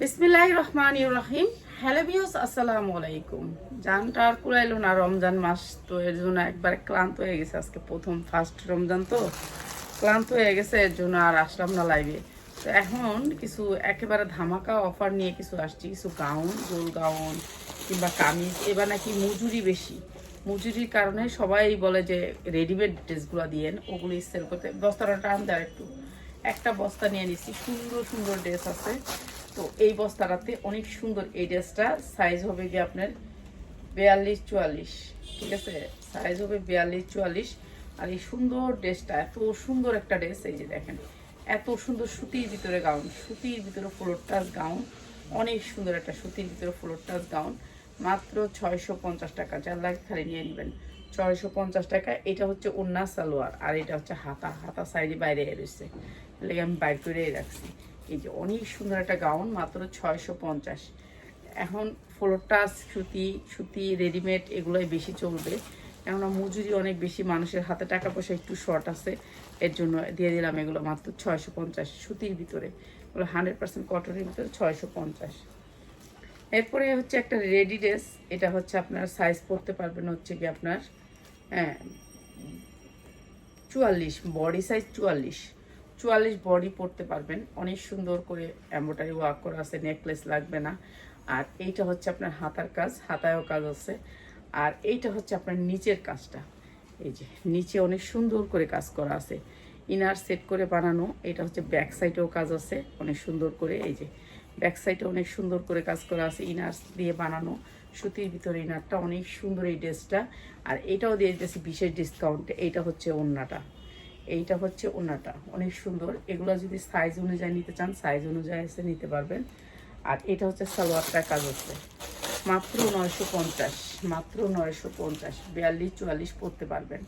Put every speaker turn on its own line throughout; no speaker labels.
বিসমিল্লাহ রহমান রহিম। হ্যালো বিয়স আসসালামু আলাইকুম। জানটা আর কুড়াইলো না, রমজান মাস তো এর জন্য একবার ক্লান্ত হয়ে গেছে। আজকে প্রথম ফার্স্ট রমজান তো ক্লান্ত হয়ে গেছে, এর জন্য আর আসলাম না লাইভে তো এখন কিছু একেবারে ধামাকা অফার নিয়ে কিছু আসছি। কিছু গাউন গোল গাউন কিংবা কামিজ, এবার নাকি মজুরি বেশি। মজুরির কারণে সবাই বলে যে রেডিমেড ড্রেসগুলো দিয়েন, ওগুলো সেল করতে। বস্তাটা টান দেয় একটু। একটা বস্তা নিয়ে নিচ্ছি। সুন্দর সুন্দর ড্রেস আছে। তো এই বস্তাটাতে অনেক সুন্দর এই ড্রেসটা। সাইজ হবে কি আপনার বিয়াল্লিশ, চুয়াল্লিশ। ঠিক আছে? সাইজ হবে বিয়াল্লিশ, চুয়াল্লিশ। আর এই সুন্দর ড্রেসটা, এত সুন্দর একটা ড্রেস এই যে দেখেন। এত সুন্দর সুতির ভিতরে গাউন সুতির ভিতরে ফ্লোর টাচ গাউন অনেক সুন্দর একটা সুতির ভিতরে ফ্লোর টাচ গাউন মাত্র ছয়শো পঞ্চাশ টাকা, যার লাগে খালি নিয়ে নেবেন। ছয়শো পঞ্চাশ টাকা, এটা হচ্ছে উন্না সালোয়ার, আর এটা হচ্ছে হাতা। হাতা সাইডে বাইরে রয়েছে। লেগে আমি বাইর করে রাখছি। এই যে অনেক সুন্দর একটা গাউন, মাত্র ছয়শো পঞ্চাশ। এখন ফ্লোরটা সুতি সুতি রেডিমেড এগুলোই বেশি চলবে। কেননা মজুরি অনেক বেশি, মানুষের হাতে টাকা পয়সা একটু শর্ট আছে। এর জন্য দিয়ে দিলাম এগুলো মাত্র ছয়শো পঞ্চাশ সুতির ভিতরে। এগুলো হান্ড্রেড পার্সেন্ট কটনের ভিতরে ছয়শো পঞ্চাশ। এরপরে হচ্ছে একটা রেডি ড্রেস এটা হচ্ছে আপনার সাইজ পড়তে পারবেন হচ্ছে কি আপনার হ্যাঁ চুয়াল্লিশ বডি সাইজ চুয়াল্লিশ। চুয়াল্লিশ বডি পরতে পারবেন। অনেক সুন্দর করে এম্ব্রয়ডারি ওয়ার্ক করা আছে নেকলেস লাগবে না। আর এইটা হচ্ছে আপনার হাতার কাজ, হাতায়ও কাজ আছে। আর এইটা হচ্ছে আপনার নিচের কাজটা। এই যে, নিচে অনেক সুন্দর করে কাজ করা আছে। ইনার সেট করে বানানো, এটা হচ্ছে ব্যাক সাইডেও কাজ আছে। অনেক সুন্দর করে, এই যে ব্যাক সাইডে অনেক সুন্দর করে কাজ করা আছে ইনার দিয়ে বানানো। সুতির ভিতরে ইনারটা অনেক সুন্দর এই ড্রেসটা আর এটাও দিয়ে দিতেছি বিশেষ ডিসকাউন্টে এইটা হচ্ছে ওন্নাটা। এইটা হচ্ছে ওনাটা, অনেক সুন্দর। এগুলো যদি সাইজ অনুযায়ী নিতে চান সাইজ অনুযায়ী এসে নিতে পারবেন। আর এটা হচ্ছে সালোয়ারটা কাজ হচ্ছে। মাত্র নয়শো পঞ্চাশ, মাত্র নয়শো পঞ্চাশ, বিয়াল্লিশ চুয়াল্লিশ পড়তে পারবেন।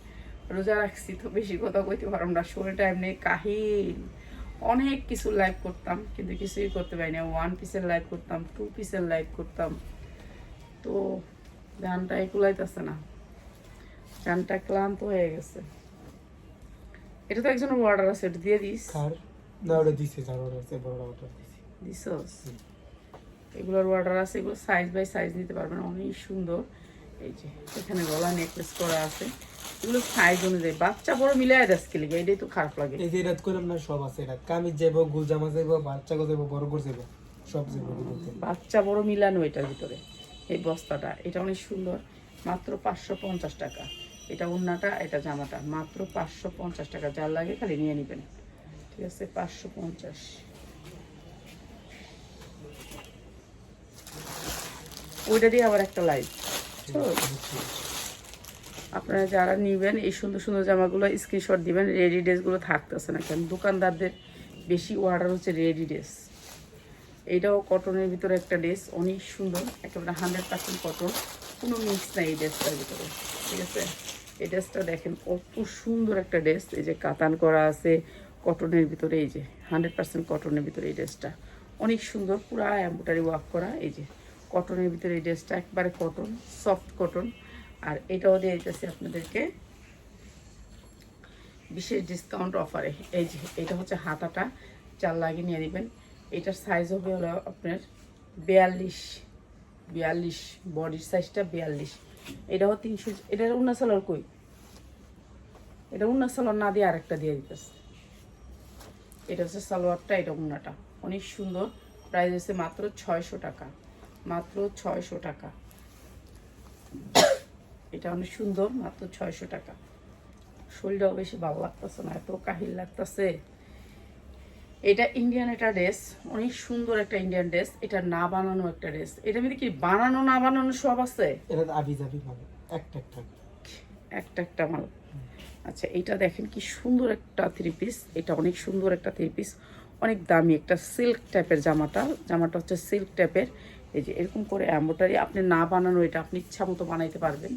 রোজা রাখছি তো, বেশি কথা কইতে পারলাম না। শরীরটা এমনি কাহিল। অনেক কিছু লাইভ করতাম, কিন্তু কিছুই করতে পারি না। ওয়ান পিসের লাইভ করতাম টু পিসের লাইভ করতাম। তো গানটা এগুলাইতেছে না। গানটা ক্লান্ত হয়ে গেছে। এটা তো একজনের অর্ডার আছে এটা দিয়ে দিস।
কার? না ওটা দিছে যার অর্ডার আছে বড় অর্ডার দিছে।
দিছস এগুলোর অর্ডার আছে এগুলো সাইজ বাই সাইজ নিতে পারবেন অনেক সুন্দর। এই যে এখানে গলা নেকলেস করা আছে। এগুলো সাইজ অনুযায়ী বাচ্চা বড় মিলে মিলাই দেশকে লিগে এটাই তো খারাপ লাগে।
এই যে রাত করলাম না সব আছে রাত কামিজ যাইব গুলজামা যাইব বাচ্চা গো যাইব বড় করে যাইব সব যাইব
বাচ্চা বড় মিলানো এটার ভিতরে এই বস্তাটা এটা অনেক সুন্দর মাত্র পাঁচশো পঞ্চাশ টাকা। এটা উন্নাটা এটা জামাটা। মাত্র পাঁচশো পঞ্চাশ টাকা যার লাগে খালি নিয়ে নেবেন। ঠিক আছে পাঁচশো পঞ্চাশ। ওইটা দিয়ে আবার একটা লাইভ আপনারা যারা নেবেন এই সুন্দর সুন্দর জামাগুলো স্ক্রিনশট দিবেন রেডি ড্রেসগুলো থাকতেছে না কেন? দোকানদারদের বেশি অর্ডার হচ্ছে রেডি ড্রেস এইটাও কটনের ভিতরে একটা ড্রেস অনেক সুন্দর একেবারে হান্ড্রেড পার্সেন্ট কটন কোনো মিক্স নাই এই ড্রেসটার ভিতরে, ঠিক আছে? এই ড্রেসটা দেখেন কত সুন্দর একটা ড্রেস এই যে কাতান করা আছে কটনের ভিতরে এই যে হান্ড্রেড পার্সেন্ট কটনের ভিতরে এই ড্রেসটা অনেক সুন্দর, পুরা এম্ব্রয়ডারি ওয়ার্ক করা, এই যে কটনের ভিতরে এই ড্রেসটা একবারে কটন সফট কটন আর এটাও দিয়ে দিতেছি আপনাদেরকে বিশেষ ডিসকাউন্ট অফারে এই যে, এটা হচ্ছে হাতাটা চার লাগিয়ে নিয়ে নেবেন। এটার সাইজ হবে হলো আপনার বিয়াল্লিশ। বিয়াল্লিশ, বডির সাইজটা বিয়াল্লিশ। এটাও তিনশো এটার উন্না সালোয়ার কই? এটা উন্না সালোয়ার না দিয়ে আরেকটা দিয়ে দিতেছে। এটা হচ্ছে সালোয়ারটা, এটা উন্নাটা। অনেক সুন্দর। প্রাইস হচ্ছে মাত্র ছয়শো টাকা। মাত্র ছয়শো টাকা। এটা অনেক সুন্দর, মাত্র ছয়শো টাকা। শরীরটাও বেশি ভালো লাগতেছে না, এত কাহিল লাগতেছে। এটা ইন্ডিয়ান একটা ড্রেস অনেক সুন্দর একটা ইন্ডিয়ান ড্রেস এটা না বানানো একটা ড্রেস এটা মধ্যে কি বানানো না বানানো সব আছে?
এটা আবি যাবি মানে একটা একটা
একটা একটা মাল। আচ্ছা এটা দেখেন কি সুন্দর একটা থ্রি পিস এটা অনেক সুন্দর একটা থ্রি পিস অনেক দামি একটা সিল্ক টাইপের জামাটা জামাটা হচ্ছে সিল্ক টাইপের এই যে এরকম করে এম্বোটারি আপনি না বানানো এটা আপনি ইচ্ছা মতো বানাইতে পারবেন।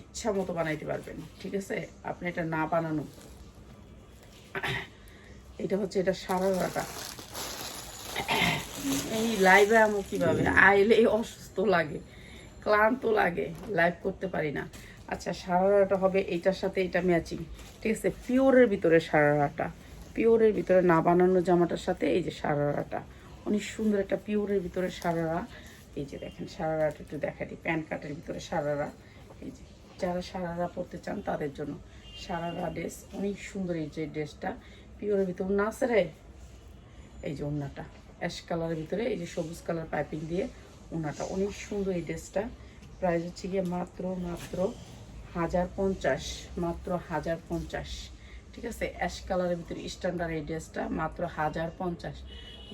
ইচ্ছা মতো বানাইতে পারবেন ঠিক আছে? আপনি এটা না বানানো। এটা হচ্ছে, এটা সারাটা এই লাইভে আমি কীভাবে? আইলে অসুস্থ লাগে, ক্লান্ত লাগে লাইভ করতে পারি না। আচ্ছা সারারাটা হবে এইটার সাথে এটা ম্যাচিং ঠিক আছে পিওরের ভিতরে সারারাটা পিওরের ভিতরে না বানানো জামাটার সাথে এই যে সারারাটা অনেক সুন্দর একটা পিওরের ভিতরে সারারা এই যে দেখেন সারারাটা একটু দেখা দিই। প্যান্ট কাটের ভিতরে সারারা এই যে, যারা সারারা পরতে চান তাদের জন্য সারারা ড্রেস অনেক সুন্দর এই যে ড্রেসটা পিওরের ভিতরে না আছে রে এই যে ওড়নাটা অ্যাশ কালারের ভিতরে এই যে সবুজ কালার পাইপিং দিয়ে ওড়নাটা অনেক সুন্দর এই ড্রেসটা। প্রাইস হচ্ছে গিয়ে মাত্র মাত্র হাজার পঞ্চাশ, মাত্র হাজার পঞ্চাশ। ঠিক আছে? অ্যাশ কালারের ভিতরে স্ট্যান্ডার্ড এই ড্রেসটা, মাত্র হাজার পঞ্চাশ।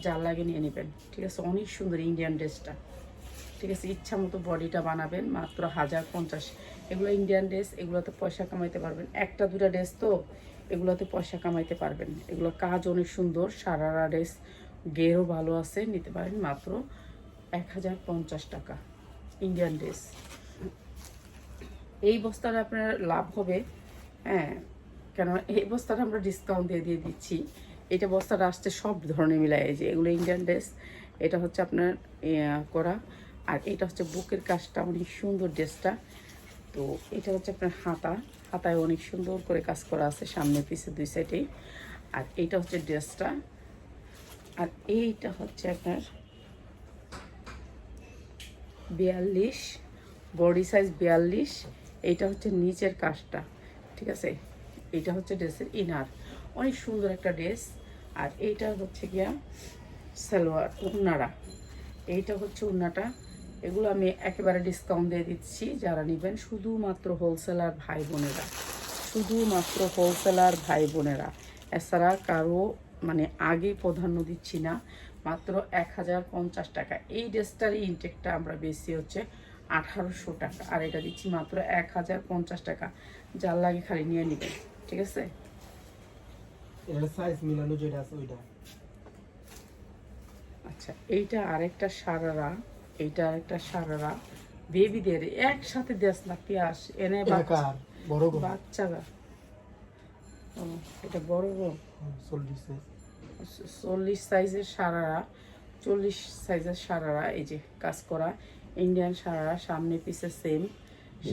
যার লাগে নিয়ে নেবেন। ঠিক আছে? অনেক সুন্দর ইন্ডিয়ান ড্রেসটা। ঠিক আছে? ইচ্ছা মতো বডিটা বানাবেন, মাত্র হাজার পঞ্চাশ। এগুলো ইন্ডিয়ান ড্রেস, এগুলোতে পয়সা কামাইতে পারবেন। একটা দুটা ড্রেস তো এগুলোতে পয়সা কামাইতে পারবেন এগুলো কাজ অনেক সুন্দর, সারারা ড্রেস গেরও ভালো আছে, নিতে পারেন মাত্র এক হাজার পঞ্চাশ টাকা ইন্ডিয়ান ড্রেস এই বস্তার আপনার লাভ হবে হ্যাঁ কেন এই বস্তাটা আমরা ডিসকাউন্ট দিয়ে দিয়ে দিচ্ছি। এটা বস্তাটা আসছে সব ধরনের এই যে এগুলো ইন্ডিয়ান ড্রেস এটা হচ্ছে আপনার করা, আর এটা হচ্ছে বুকের কাজটা, অনেক সুন্দর ড্রেসটা তো এটা হচ্ছে আপনার হাতা। হাতায় অনেক সুন্দর করে কাজ করা আছে, সামনে, পিছে দুই সাইডেই আর এইটা হচ্ছে ড্রেসটা। আর এইটা হচ্ছে আপনার বিয়াল্লিশ, বডি সাইজ বিয়াল্লিশ। এইটা হচ্ছে নিচের কাজটা, ঠিক আছে? এইটা হচ্ছে ড্রেসের ইনার। অনেক সুন্দর একটা ড্রেস। আর এইটা হচ্ছে গিয়া সালোয়ার, উন্নারা। এইটা হচ্ছে উন্নাটা। এগুলো আমি একেবারে ডিসকাউন্ট দিয়ে দিচ্ছি যারা নেবেন শুধুমাত্র হোলসেলার ভাই বোনেরা শুধুমাত্র হোলসেলার ভাই বোনেরা। এছাড়া কারও মানে আগে প্রাধান্য দিচ্ছি না মাত্র এক হাজার পঞ্চাশ টাকা। এই ড্রেসটার ইনটেকটা আমরা বেশি হচ্ছে আঠারোশো টাকা আর এটা দিচ্ছি মাত্র এক হাজার পঞ্চাশ টাকা। যার লাগে খালি নিয়ে নেবেন ঠিক আছে?
সাইজ মিলানো যেটা আছে ওইটা।
আচ্ছা এইটা আরেকটা সারারা। এইটা একটা সারারা। বেবিদের একসাথে দেশ না পেঁয়াজ এনে বাচ্চা-
এলাকার বড় গো।
বাচ্চা গা এটা বড়
চল্লিশ
চল্লিশ সাইজের সারারা চল্লিশ সাইজের সারারা এই যে কাজ করা। ইন্ডিয়ান সারারা সামনে পিছে সেম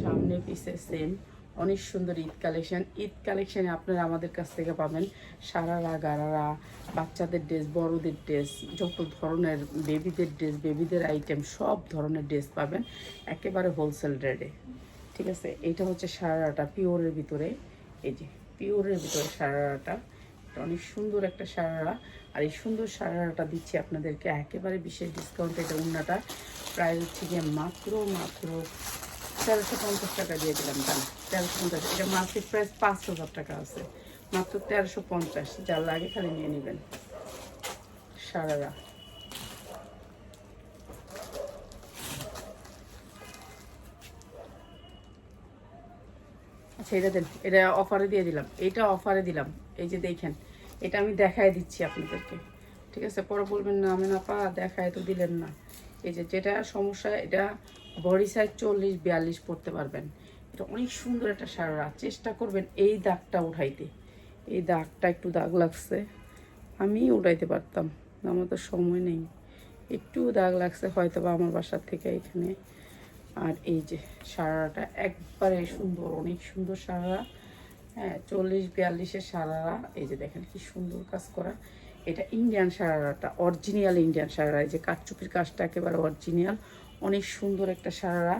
সামনে পিছে সেম অনেক সুন্দর ঈদ কালেকশন। ঈদ কালেকশনে আপনারা আমাদের কাছ থেকে পাবেন সারারা, গারারা, বাচ্চাদের ড্রেস, বড়দের ড্রেস, যত ধরনের বেবিদের ড্রেস, বেবিদের আইটেম সব ধরনের ড্রেস পাবেন একেবারে হোলসেল রেটে ঠিক আছে? এটা হচ্ছে সারারাটা পিওরের ভিতরে। এই যে, পিওরের ভিতরে সারারাটা। অনেক সুন্দর একটা সারারা। আর এই সুন্দর সারারাটা দিচ্ছি আপনাদেরকে একেবারে বিশেষ ডিসকাউন্ট এটা উন্নাটা। প্রায় হচ্ছে গিয়ে মাত্র মাত্র তেরোশো পঞ্চাশ টাকা দিয়ে দিলাম দাম তেরোশো পঞ্চাশ, এটা মার্কেট প্রাইস পাঁচ হাজার টাকা আছে। মাত্র তেরোশো পঞ্চাশ, যার লাগে খালি নিয়ে নেবেন। সারারা। আচ্ছা এটা দেন, এটা অফারে দিয়ে দিলাম। এইটা অফারে দিলাম। এই যে দেখেন, এটা আমি দেখায় দিচ্ছি আপনাদেরকে। ঠিক আছে, পরে বলবেন, না, আমি না পা, দেখায় তো দিলেন না। এই যে যেটা সমস্যা, এটা বডি সাইজ চল্লিশ, বিয়াল্লিশ পড়তে পারবেন। এটা অনেক সুন্দর একটা সারা চেষ্টা করবেন এই দাগটা উঠাইতে। এই দাগটা একটু দাগ লাগছে। আমি উঠাইতে পারতাম। আমার তো সময় নেই। একটু দাগ লাগছে হয়তো বা আমার বাসার থেকে এখানে। আর এই যে সারাটা একবারে সুন্দর, অনেক সুন্দর সারা হ্যাঁ চল্লিশ বিয়াল্লিশের সারারা। এই যে দেখেন কি সুন্দর কাজ করা। এটা ইন্ডিয়ান সারারাটা, অরিজিনাল ইন্ডিয়ান সারারা। এই যে কাঠচুপির কাজটা একেবারে অরিজিনাল। অনেক সুন্দর একটা সারারা।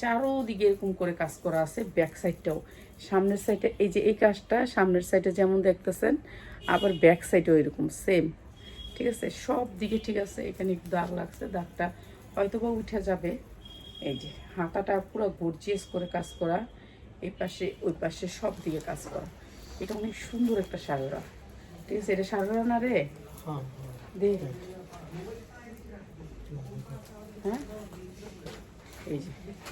চারোদিকে এরকম করে কাজ করা আছে ব্যাক সাইডটাও সামনের সাইডে এই যে এই কাজটা সামনের সাইডে যেমন দেখতেছেন আবার ব্যাক সাইডেও এরকম সেম ঠিক আছে? সব দিকে ঠিক আছে এখানে একটু দাগ লাগছে দাগটা হয়তো বা উঠে যাবে। এই যে হাতাটা পুরো গর্জিয়াস করে কাজ করা এই পাশে ওই পাশে সব দিকে কাজ করা। এটা অনেক সুন্দর একটা সাররা। ঠিক আছে? এটা সাররা না রে?
হ্যাঁ।
দেখ হ্যাঁ? এই যে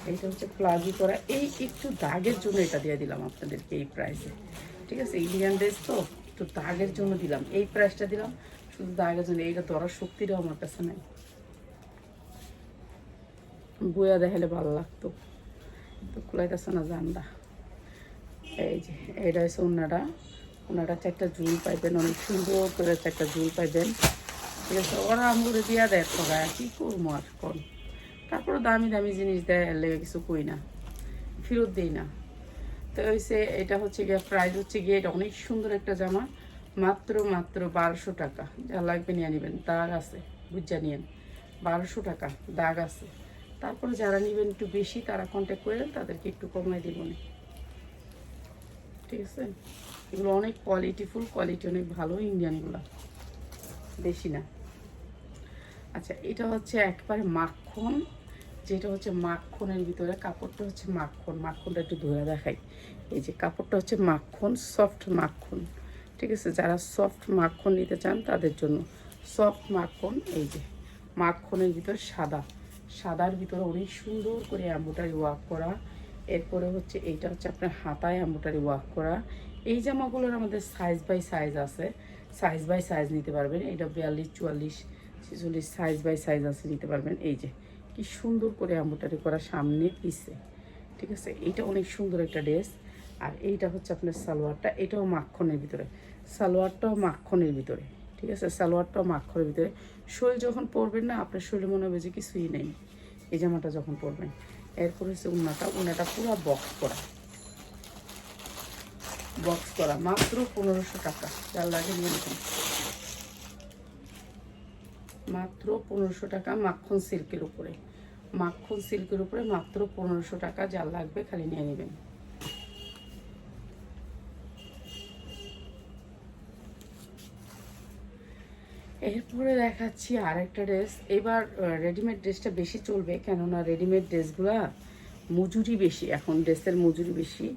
এইটা হচ্ছে প্লাজি করা। এই একটু দাগের জন্য এটা দিয়ে দিলাম আপনাদেরকে এই প্রাইসে ঠিক আছে? ইন্ডিয়ান ড্রেস তো, একটু দাগের জন্য দিলাম। এই প্রাইসটা দিলাম, শুধু দাগের জন্য। এইটা ধরার শক্তিটাও আমার কাছে নাই। বইয়া দেখালে ভালো লাগতো। তো কুলাইতেছে না জানডা এই যে এটা হচ্ছে ওনাটা ওনাটা চারটা ঝুল পাইবেন, অনেক সুন্দর করে চারটা ঝুল পাইবেন। ঠিক আছে? ওরা আমগুলো দিয়া দেয় ঠগায় কি করব আর কোন? তারপরে দামি দামি জিনিস দেয়, এর লেগে কিছু কই না। ফেরত দিই না। তো হয়েছে এটা হচ্ছে গিয়ে প্রাইস হচ্ছে গিয়ে এটা অনেক সুন্দর একটা জামা। মাত্র মাত্র বারোশো টাকা। যা লাগবে নিয়ে নেবেন। দাগ আছে, বুঝা নিয়েন। বারোশো টাকা, দাগ আছে। তারপরে যারা নেবেন একটু বেশি, তারা কন্ট্যাক্ট করেন, তাদেরকে একটু কমাই দিব না ঠিক আছে? এগুলো অনেক কোয়ালিটিফুল কোয়ালিটি অনেক ভালো ইন্ডিয়ানগুলো বেশি না। আচ্ছা এটা হচ্ছে একবারে মাখন যেটা হচ্ছে মাখনের ভিতরে, কাপড়টা হচ্ছে মাখন। মাখনটা একটু ধরে দেখাই। এই যে কাপড়টা হচ্ছে মাখন সফট মাখন, ঠিক আছে? যারা সফট মাখন নিতে চান তাদের জন্য। সফট মাখন, এই যে মাখনের ভিতর সাদা। সাদার ভিতরে অনেক সুন্দর করে অ্যাম্বোটারি ওয়ার্ক করা। এরপরে হচ্ছে এইটা হচ্ছে আপনার হাতায় অ্যাম্বোটারি ওয়ার্ক করা। এই জামাগুলোর আমাদের সাইজ বাই সাইজ আছে। সাইজ বাই সাইজ নিতে পারবেন। এটা বিয়াল্লিশ, চুয়াল্লিশ, ছেচল্লিশ সাইজ বাই সাইজ আছে নিতে পারবেন। এই যে কি সুন্দর করে অ্যাম্বোটারি করা সামনে পিছে ঠিক আছে? এইটা অনেক সুন্দর একটা ড্রেস। আর এইটা হচ্ছে আপনার সালোয়ারটা, এটাও মাখনের ভিতরে। সালোয়ারটাও মাখনের ভিতরে, ঠিক আছে? সালোয়ারটাও মাখনের ভিতরে। শরীর যখন পরবেন না, আপনার শরীরে মনে হবে যে কিছুই নেই। এই জামাটা যখন পরবেন, এরপর হচ্ছে উন্নাটা। উন্নাটা পুরো বক্স করা। বক্স করা, মাত্র পনেরোশো টাকা। যার লাগে নিয়ে মাত্র পনেরোশো টাকা মাখন সিল্কের উপরে। মাখন সিল্কের উপরে মাত্র পনেরোশো টাকা যার লাগবে খালি নিয়ে নেবেন। এরপরে দেখাচ্ছি আরেকটা ড্রেস। এবার রেডিমেড ড্রেসটা বেশি চলবে, কেননা রেডিমেড ড্রেসগুলা মজুরি বেশি, এখন ড্রেসের মজুরি বেশি।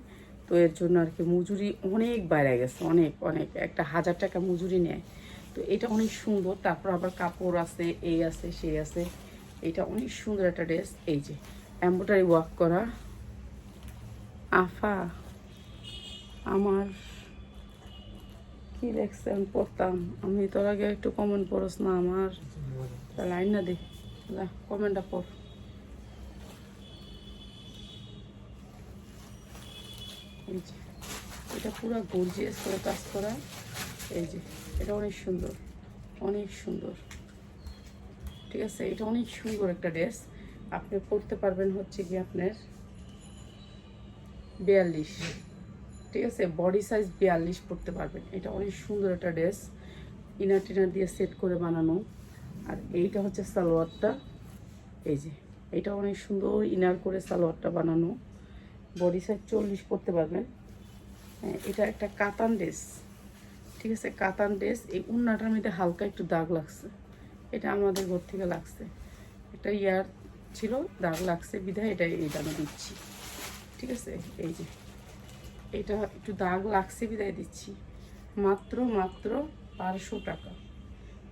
তো এর জন্য আর কি মজুরি অনেক বাইরে গেছে, অনেক অনেক। একটা হাজার টাকা মজুরি নেয়। তো এটা অনেক সুন্দর। তারপর আবার কাপড় আছে, এই আছে, সেই আছে। এটা অনেক সুন্দর একটা ড্রেস। এই যে এম্ব্রয়ডারি ওয়ার্ক করা। আফা, আমার কি দেখছে আমি পড়তাম। আমি তোর আগে একটু কমেন্ট পড়স না আমার। লাইন না দে। কমেন্টটা পড়। এটা পুরো গর্জিয়াস করে কাজ করা। এই যে এটা অনেক সুন্দর অনেক সুন্দর। ঠিক আছে এটা অনেক সুন্দর একটা ড্রেস। আপনি পরতে পারবেন হচ্ছে কি আপনার বিয়াল্লিশ। ঠিক আছে বডি সাইজ বিয়াল্লিশ পরতে পারবেন। এটা অনেক সুন্দর একটা ড্রেস। ইনার টিনার দিয়ে সেট করে বানানো। আর এইটা হচ্ছে সালোয়ারটা। এই যে এটা অনেক সুন্দর ইনার করে সালোয়ারটা বানানো। বডি সাইজ চল্লিশ পরতে পারবেন। হ্যাঁ, এটা একটা কাতান ড্রেস। ঠিক আছে কাতান ড্রেস এই উন্নাটার মধ্যে হালকা একটু দাগ লাগছে। এটা আমাদের ঘর থেকে লাগছে। একটা ইয়ার ছিল দাগ লাগছে বিধায় এটা এই দামে দিচ্ছি। ঠিক আছে এই যে। এটা একটু দাগ লাগছে বিদায় দিচ্ছি। মাত্র মাত্র বারোশো টাকা।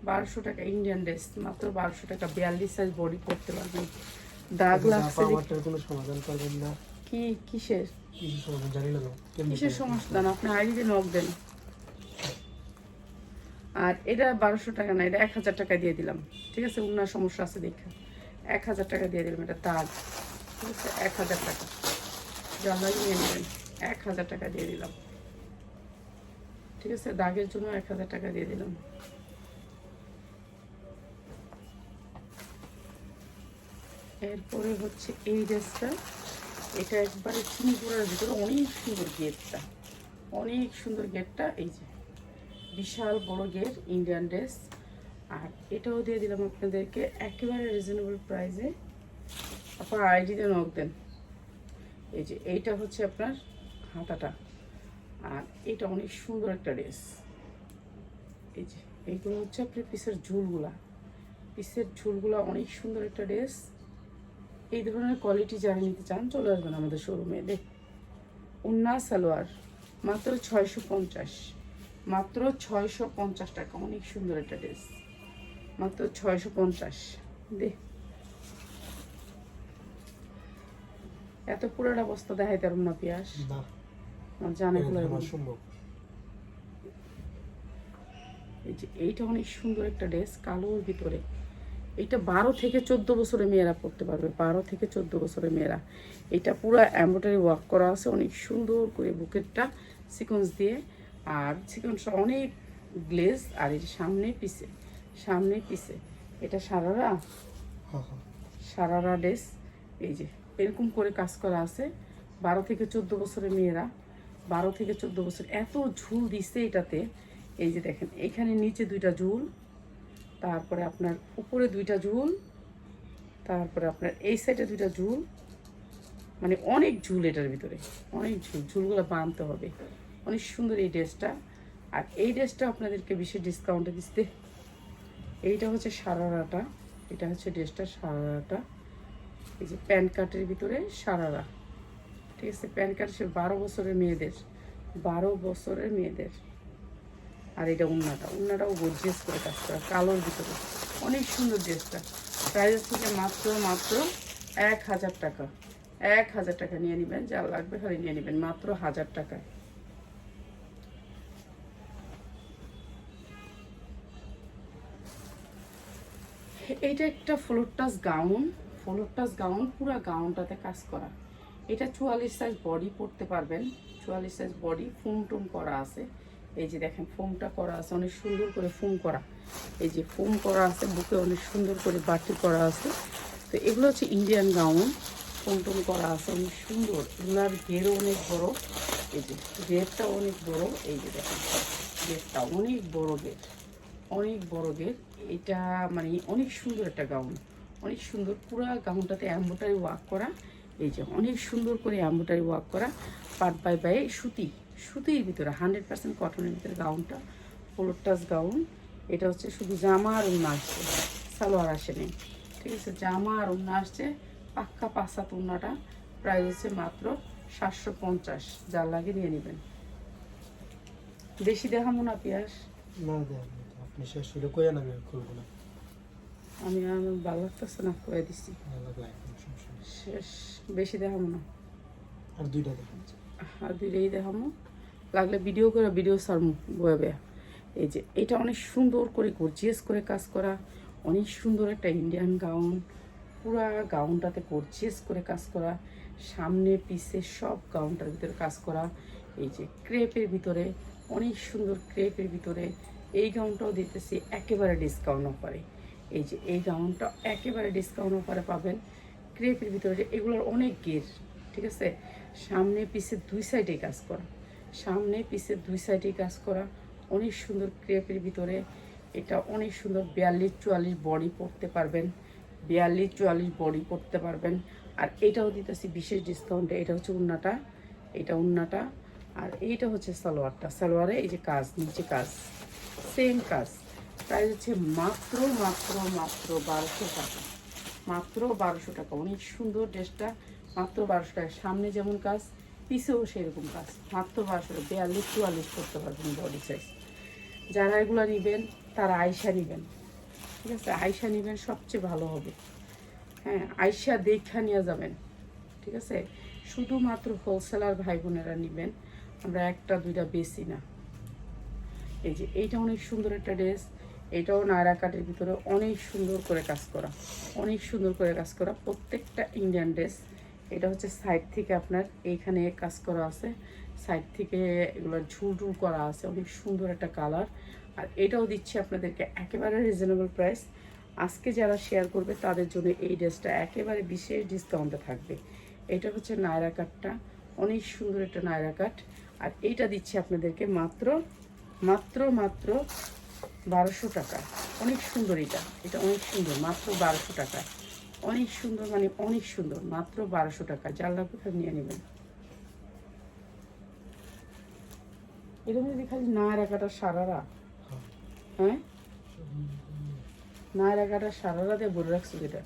বারোশো টাকা ইন্ডিয়ান ড্রেস মাত্র বারোশো টাকা। বিয়াল্লিশ সাইজ বডি করতে পারবেন দাগ লাগছে
কোনো সমাধান না।
কি কিসের?
কিছু সমাধান? জানি না
কিসের? সমস্যা না আপনি আইডিতে নক দেন। আর এটা বারোশো টাকা না, এটা এক হাজার টাকা দিয়ে দিলাম। ঠিক আছে? উনার সমস্যা আছে দেখা। এক হাজার টাকা দিয়ে দিলাম, এটা দাগ ঠিক আছে? এক হাজার টাকা। জানলা নিয়ে নেবেন। এক হাজার টাকা দিয়ে দিলাম। ঠিক আছে? দাগের জন্য এক হাজার টাকা দিয়ে দিলাম। এরপরে হচ্ছে এই ড্রেসটা। এটা একবারে চিনিপুরের ভিতরে অনেক সুন্দর গেটটা। অনেক সুন্দর গেটটা, এই যে। বিশাল বড় গেট ইন্ডিয়ান ড্রেস আর এটাও দিয়ে দিলাম আপনাদেরকে একেবারে রিজনেবল প্রাইসে আপনার আইডিতে নক দেন। এই যে এইটা হচ্ছে আপনার হাতাটা। আর এটা অনেক সুন্দর একটা ড্রেস এই যে এইগুলো হচ্ছে আপনার পিসের ঝুলগুলা। পিসের ঝুলগুলা অনেক সুন্দর একটা ড্রেস এই ধরনের কোয়ালিটি যারা নিতে চান, চলে আসবেন আমাদের শোরুমে দেখ, উন্না সালোয়ার, মাত্র ছয়শো পঞ্চাশ। মাত্র ছয়শো পঞ্চাশ টাকা। অনেক সুন্দর একটা ড্রেস মাত্র ছয়শো পঞ্চাশ। দে। এত পুরোটা বস্তা দেখাই তার না পিয়াস। জানে
এটা সম্ভব।
এই যে এইটা অনেক সুন্দর একটা ড্রেস কালোর ভিতরে। এটা বারো থেকে চোদ্দ বছরের মেয়েরা পড়তে পারবে। বারো থেকে চোদ্দ বছরের মেয়েরা। এটা পুরো এমব্রয়ডারি ওয়ার্ক করা আছে। অনেক সুন্দর করে বুকেরটা সিকোয়েন্স দিয়ে আর সিকোয়েন্সটা অনেক গ্লেজ আর এই সামনে পিছে সামনে পিছে এটা সারারা?
হ্যাঁ হ্যাঁ।
সারারা ড্রেস এই যে এরকম করে কাজ করা আছে। বারো থেকে চোদ্দ বছরের মেয়েরা বারো থেকে চোদ্দ বছর এত ঝুল দিছে এটাতে। এই যে দেখেন এখানে নিচে দুইটা ঝুল তারপরে আপনার উপরে দুইটা ঝুল তারপরে আপনার এই সাইডে দুইটা ঝুল। মানে অনেক ঝুল এটার ভিতরে অনেক ঝুল ঝুলগুলো বাঁধতে হবে। অনেক সুন্দর এই ড্রেসটা। আর এই ড্রেসটা আপনাদেরকে বিশেষ ডিসকাউন্টে দিচ্ছে এইটা হচ্ছে সারারাটা। এটা হচ্ছে ড্রেসটা সারারাটা। এই যে প্যান কার্টের ভিতরে সারারা। ঠিক আছে প্যান কার্ড সে বারো বছরের মেয়েদের। বারো বছরের মেয়েদের। আর এটা উন্নাটা। উন্নাটাও গর্জিয়াস করে কাজ করা। কালোর ভিতরে। অনেক সুন্দর ড্রেসটা। প্রাইস থেকে মাত্র মাত্র এক হাজার টাকা। এক হাজার টাকা নিয়ে নেবেন। যা লাগবে খালি নিয়ে নেবেন। মাত্র হাজার টাকায়। এইটা একটা floor touch gown floor touch gown, পুরো গাউনটাতে কাজ করা। এটা চুয়াল্লিশ সাইজ বডি পরতে পারবেন। চুয়াল্লিশ সাইজ বডি ফুম টুম করা আছে। এই যে দেখেন ফোমটা করা আছে, অনেক সুন্দর করে ফোম করা। এই যে ফোম করা আছে, বুকে অনেক সুন্দর করে বাটি করা আছে। তো এগুলো হচ্ছে ইন্ডিয়ান গাউন ফোম টুম করা আছে, অনেক সুন্দর। এগুলার ঘেরও অনেক বড়। এই যে গেটটা অনেক বড়। এই যে দেখেন গেটটা অনেক বড় গেট অনেক বড়দের এটা মানে অনেক সুন্দর একটা গাউন অনেক সুন্দর পুরো গাউনটাতে অ্যাম্বোটারি ওয়ার্ক করা। এই যে অনেক সুন্দর করে অ্যাম্বোটারি ওয়ার্ক করা। পার্ট বাই বাই সুতি, সুতির ভিতরে হান্ড্রেড পার্সেন্ট কটনের ভিতরে গাউনটা ফোলোর টাচ গাউন এটা হচ্ছে শুধু জামা আর উন্না আসছে। সালোয়ার আসেনি। ঠিক আছে, জামা আর উন্না আসছে। পাক্কা পাঁচাত উন্নাটা প্রাইস হচ্ছে মাত্র সাতশো পঞ্চাশ। যার লাগে নিয়ে নেবেন। বেশি দেখাবো না পেঁয়াজ
না। আপনি শেষ হলে কইয়া আমি আর না।
আমি আমার ভালো লাগতেছে না কয়ে দিছি।
ভালো।
শেষ বেশি দেখাবো না।
আর দুইটা দেখেন
আর দুইটাই দেখামো লাগলে ভিডিও করে ভিডিও সারমু বয়ে এই যে এটা অনেক সুন্দর করে গর্জিয়াস করে কাজ করা অনেক সুন্দর একটা ইন্ডিয়ান গাউন পুরা গাউনটাতে গর্জিয়াস করে কাজ করা সামনে পিছে সব গাউনটার ভিতরে কাজ করা এই যে ক্রেপের ভিতরে অনেক সুন্দর ক্রেপের ভিতরে এই গাউনটাও দিতেছি, একেবারে ডিসকাউন্ট অফারে এই যে, এই গাউনটা একেবারে ডিসকাউন্ট অফারে পাবেন। ক্রেপের ভিতরে যে, এগুলোর অনেক গের ঠিক আছে? সামনে পিসের দুই সাইডে কাজ করা। সামনে পিসের দুই সাইডে কাজ করা। অনেক সুন্দর ক্রেপের ভিতরে। এটা অনেক সুন্দর বিয়াল্লিশ চুয়াল্লিশ বডি পরতে পারবেন। বিয়াল্লিশ চুয়াল্লিশ বডি পরতে পারবেন। আর এটাও দিতেছি বিশেষ ডিসকাউন্টে এটা হচ্ছে উন্নাটা। এটা উন্নাটা। আর এইটা হচ্ছে সালোয়ারটা। সালোয়ারে এই যে কাজ, নিচে কাজ। সেম কাজ। প্রাইস হচ্ছে মাত্র মাত্র মাত্র বারোশো টাকা। মাত্র বারোশো টাকা। অনেক সুন্দর ড্রেসটা। মাত্র বারোশো টাকা। সামনে যেমন কাজ পিছেও সেরকম কাজ। মাত্র বারোশো টাকা। বিয়াল্লিশ, চুয়াল্লিশ করতে পারবেন বডি সাইজ যারা এগুলো নেবেন, তারা আয়সা নেবেন। ঠিক আছে? আয়সা নেবেন, সবচেয়ে ভালো হবে। হ্যাঁ আয়সা দেখা নিয়ে যাবেন। ঠিক আছে? শুধুমাত্র হোলসেলার ভাই বোনেরা নেবেন। আমরা একটা, দুইটা বেশি না। এই যে এইটা অনেক সুন্দর একটা ড্রেস, এটাও নায়রা কাটের ভিতরে অনেক সুন্দর করে কাজ করা, অনেক সুন্দর করে কাজ করা প্রত্যেকটা ইন্ডিয়ান ড্রেস এটা হচ্ছে সাইড থেকে আপনার এইখানে কাজ করা আছে সাইড থেকে এগুলো ঝুলঝুল করা আছে, অনেক সুন্দর একটা কালার আর এটাও দিচ্ছি আপনাদেরকে একেবারে রিজনেবল প্রাইস আজকে যারা শেয়ার করবে তাদের জন্য এই ড্রেসটা একেবারে বিশেষ ডিসকাউন্টে থাকবে। এটা হচ্ছে নায়রা কাটটা অনেক সুন্দর একটা নায়রা কাট আর এইটা দিচ্ছি আপনাদেরকে মাত্র মাত্র মাত্র বারোশো টাকা। অনেক সুন্দর এটা। এটা অনেক সুন্দর, মাত্র বারোশো টাকা। অনেক সুন্দর মানে অনেক সুন্দর, মাত্র বারোশো টাকা। জানলা তার নিয়ে নেবেন? এরকম যদি খালি না রাখাটা সারারা। হ্যাঁ? না রাখাটা সারারা দিয়ে বলে রাখছো এটা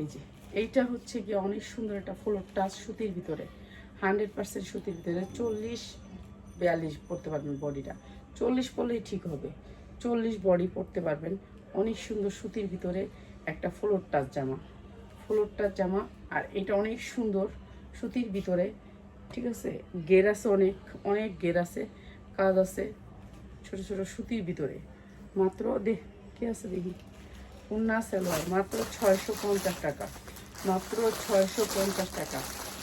এই যে, এইটা হচ্ছে কি অনেক সুন্দর একটা ফ্লোর টাচ সুতির ভিতরে। হান্ড্রেড পার্সেন্ট সুতির ভিতরে। চল্লিশ বিয়াল্লিশ পড়তে পারবেন বডিটা। চল্লিশ পরলেই ঠিক হবে। চল্লিশ বডি পরতে পারবেন। অনেক সুন্দর সুতির ভিতরে একটা ফ্লোর টাচ জামা। ফ্লোর টাচ জামা আর এটা অনেক সুন্দর সুতির ভিতরে। ঠিক আছে? গের আছে অনেক অনেক গের আছে, কাজ আছে ছোট ছোট সুতির ভিতরে। মাত্র দেখ কি আছে দেখি? উন্না সেলোয়ার মাত্র ছয়শো পঞ্চাশ টাকা। মাত্র ছয়শো পঞ্চাশ টাকা।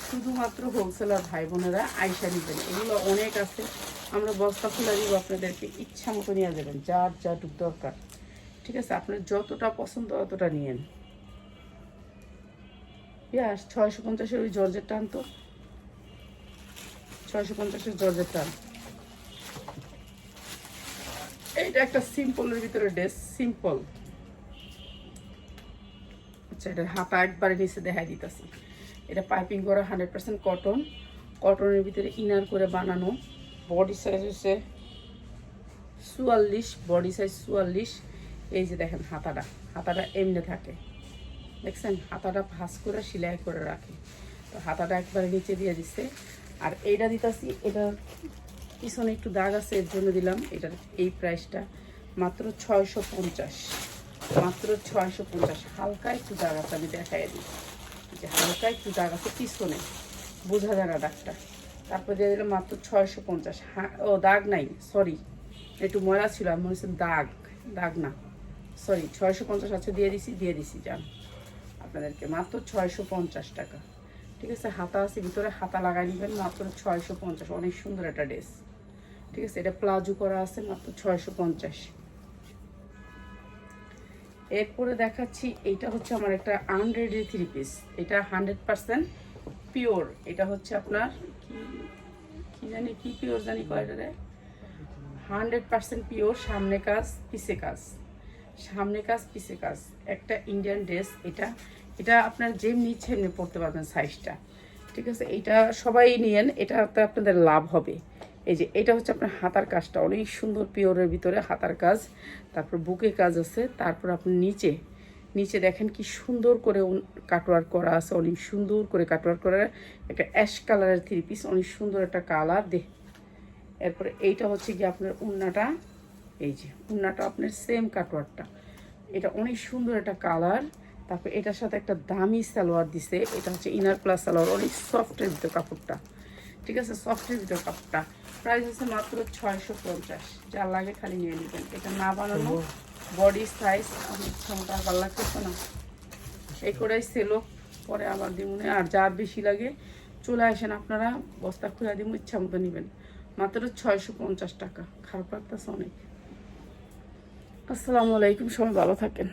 শুধুমাত্র হোলসেলার ভাই বোনেরা আইসা নেবেন। এগুলো অনেক আছে। আমরা বস্তা খুলে দিব, আপনাদেরকে ইচ্ছা মতো নিয়ে যাবেন, যার যাটুক দরকার। ঠিক আছে, আপনার যতটা পছন্দ অতটা নিয়েন ইয়াস ছয়শো পঞ্চাশের ওই জর্জের টান তো। ছয়শো পঞ্চাশের জর্জের টান। এইটা একটা সিম্পলের ভিতরে ড্রেস, সিম্পল। আচ্ছা এটা হাতা একবারে নিচে দেখাই দিতেছি। পাইপিং করা হান্ড্রেড পার্সেন্ট কটন। কটনের ভিতরে ইনার করে বানানো। বডি সাইজ হচ্ছে চুয়াল্লিশ, বডি সাইজ চুয়াল্লিশ। এই যে দেখেন হাতাটা হাতাটা এমনি থাকে। দেখছেন? হাতাটা ভাঁজ করে সেলাই করে রাখে। তো হাতাটা একবারে নিচে দিয়ে দিচ্ছে আর এইটা দিতেছি, এটা পিছনে একটু দাগ আছে, এর জন্য দিলাম। এটার এই প্রাইসটা মাত্র ছয়শো পঞ্চাশ। মাত্র ছয়শো পঞ্চাশ। হালকা একটু দাগ আছে, আমি দেখাই দিই। যে হালকা একটু দাগ আছে পিছনে বোঝা যায় না দাগটা। তারপর দিয়ে দিলাম মাত্র ছয়শো পঞ্চাশ। ও দাগ নাই সরি একটু ময়লা ছিল, আমি মনে হচ্ছে দাগ দাগ না। সরি ছয়শো পঞ্চাশ আছে, দিয়ে দিছি দিয়ে দিছি যান আপনাদেরকে মাত্র ছয়শো পঞ্চাশ টাকা। ঠিক আছে, হাতা আছে, ভিতরে হাতা লাগাই নেবেন মাত্র ছয়শো পঞ্চাশ। অনেক সুন্দর একটা ড্রেস। ঠিক আছে, এটা প্লাজো করা আছে, মাত্র ছয়শো পঞ্চাশ। এরপরে দেখাচ্ছি, এইটা হচ্ছে আমার একটা আনরেডি থ্রি পিস এটা হান্ড্রেড পার্সেন্ট পিওর এটা হচ্ছে আপনার কি জানি, কি পিওর জানি কয়টা রে হান্ড্রেড পার্সেন্ট পিওর সামনে কাজ পিছে কাজ। সামনে কাজ পিছে কাজ। একটা ইন্ডিয়ান ড্রেস এটা এটা আপনার যেমনি ইচ্ছে এমনি পড়তে পারবেন সাইজটা ঠিক আছে? এটা সবাই নিয়েন, এটাতে আপনাদের লাভ হবে। এই যে এটা হচ্ছে আপনার হাতার কাজটা। অনেক সুন্দর পিওরের ভিতরে হাতার কাজ। তারপর বুকে কাজ আছে। তারপর আপনি নিচে নিচে দেখেন কি সুন্দর করে কাটওয়ার করা আছে। অনেক সুন্দর করে কাটওয়ার করা। একটা অ্যাশ কালারের থ্রি পিস অনেক সুন্দর একটা কালার দেখ এরপরে এইটা হচ্ছে কি আপনার উন্নাটা। এই যে উন্নাটা আপনার সেম কাটওয়ারটা এটা অনেক সুন্দর একটা কালার তারপর এটার সাথে একটা দামি সালোয়ার দিছে। এটা হচ্ছে ইনার প্লাস সালোয়ার। অনেক সফটের ভিতর কাপড়টা। ঠিক আছে সফটের ভিতর কাপড়টা প্রাইস হচ্ছে মাত্র ছয়শো পঞ্চাশ। যা লাগে খালি নিয়ে নেবেন। এটা না বানানো বডি সাইজ ক্ষমতা ভালো লাগতেছে না। এই করেই সেলো পরে আবার দিমুনে আর যার বেশি লাগে, চলে আসেন আপনারা, বস্তা খুলে দিব ইচ্ছা মতো নেবেন। মাত্র ছয়শো পঞ্চাশ টাকা। খারাপ লাগতেছে অনেক। আসসালামু আলাইকুম, সবাই ভালো থাকেন।